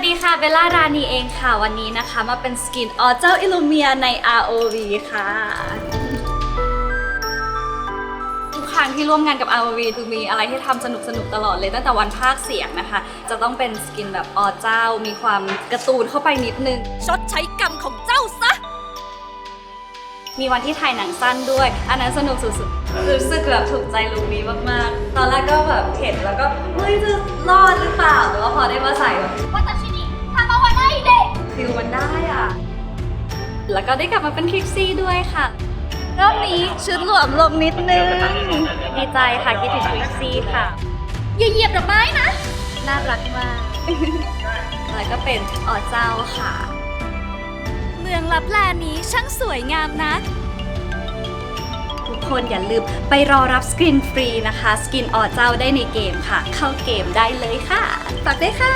วัสดีค่ะ เบลล่ารานีเองค่ะ วันนี้นะคะมาเป็นสกินออเจ้าอิลูเมียใน ROV ค่ะ ทุกครั้งที่ร่วมงานกับ ROV คือมีอะไรที่ทำสนุกสนุกๆตลอดเลยตั้งแต่วันภาคเสียงนะคะ จะต้องเป็นสกินแบบออเจ้า มีความการ์ตูนเข้าไปนิดนึง ชดใช้กรรมของเจ้าซะ มีวันที่ถ่ายหนังสั้นด้วย อันนั้นสนุกสุดๆ รู้สึกแบบถูกใจลุคนี้มากๆ ตอนแรกก็แบบเห็นแล้วก็เฮ้ยจะรอดหรือเปล่า แต่ว่าพอได้มาใส่แบบ แล้วก็ได้กลับมาเป็นทริกซี่ด้วยค่ะรอบนี้ชุดหลวมลงนิดนึง ดีใจค่ะคิดถึงทริกซี่ค่ะอย่าเหยียบดอกไม้นะ น่ารักมาก แล้วก็เป็นอ๋อเจ้าค่ะ เมืองลับแลนี้ช่างสวยงามนะทุกคนอย่าลืมไปรอรับสกินฟรีนะคะ สกินอ๋อเจ้าได้ในเกมค่ะ เข้าเกมได้เลยค่ะฝากด้วยค่ะ